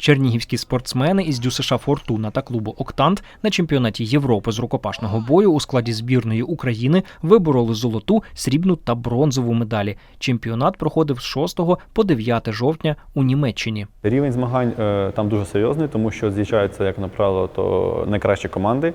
Чернігівські спортсмени із ДЮСШ Фортуна та клубу Октант на чемпіонаті Європи з рукопашного бою у складі збірної України вибороли золоту, срібну та бронзову медалі. Чемпіонат проходив з 6 по 9 жовтня у Німеччині. Рівень змагань е, там дуже серйозний, тому що з'їжджаються, як на правило, то найкращі команди.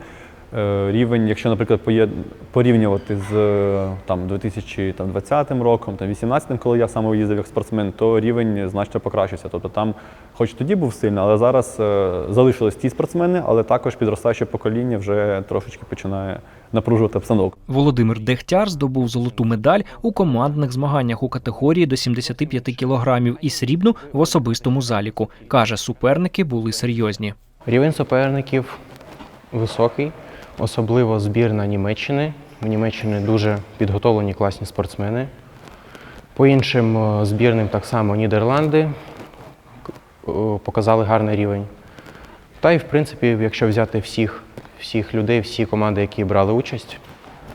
Е, Рівень, якщо, наприклад, порівнювати з е, там, 2020 роком, там, 2018, коли я саме їздив як спортсмен, то рівень значно покращився. Тобто там, хоч тоді був сильний, але зараз е, залишились ті спортсмени, але також підростаюче покоління вже трошечки починає напружувати обстановку. Володимир Дегтяр здобув золоту медаль у командних змаганнях у категорії до 75 кілограмів і срібну в особистому заліку. Каже, суперники були серйозні. Рівень суперників високий, особливо збірна Німеччини. В Німеччині дуже підготовлені класні спортсмени. По іншим е, збірним так само Нідерланди е, показали гарний рівень. Та й, в принципі, якщо взяти всіх, всіх людей, всі команди, які брали участь,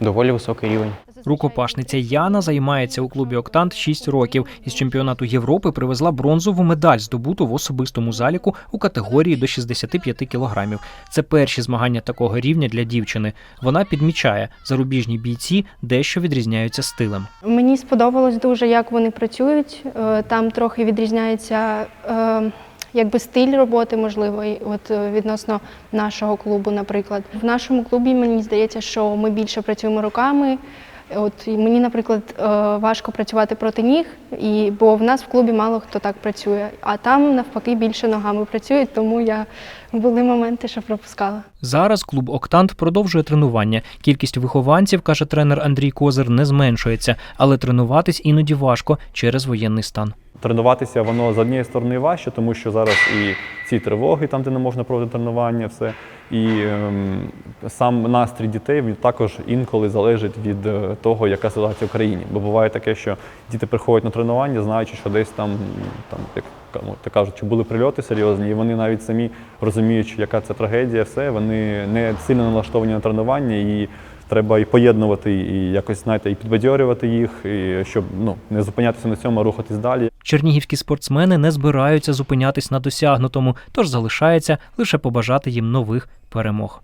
доволі високий рівень. Рукопашниця Яна займається у клубі Октант 6 років. Із чемпіонату Європи привезла бронзову медаль, здобуту в особистому заліку у категорії до 65 кілограмів. Це перші змагання такого рівня для дівчини. Вона підмічає, зарубіжні бійці дещо відрізняються стилем. Мені сподобалось дуже, як вони працюють. Е, Там трохи відрізняється е, якби стиль роботи, можливо, от е, відносно нашого клубу, наприклад. В нашому клубі мені здається, що ми більше працюємо руками. От і мені, наприклад, е, важко працювати проти ніг, і бо в нас в клубі мало хто так працює. А там навпаки більше ногами працюють, тому я були моменти, що пропускала. Зараз клуб Октант продовжує тренування. Кількість вихованців, каже тренер Андрій Козир, не зменшується, але тренуватись іноді важко через воєнний стан. Тренуватися воно з однієї сторони важче, тому що зараз і ці тривоги, там, де не можна проводити тренування, все. І ем, сам настрій дітей він також інколи залежить від е, того, яка ситуація в країні. Бо буває таке, що діти приходять на тренування, знаючи, що десь там, там як ну, так кажуть, що були прильоти серйозні, і вони навіть самі розуміючи, яка це трагедія, все, вони не сильно налаштовані на тренування і. Треба і поєднувати, і якось знаєте, і підбадьорювати їх, і щоб ну не зупинятися на цьому, а рухатись далі. Чернігівські спортсмени не збираються зупинятись на досягнутому, тож залишається лише побажати їм нових перемог.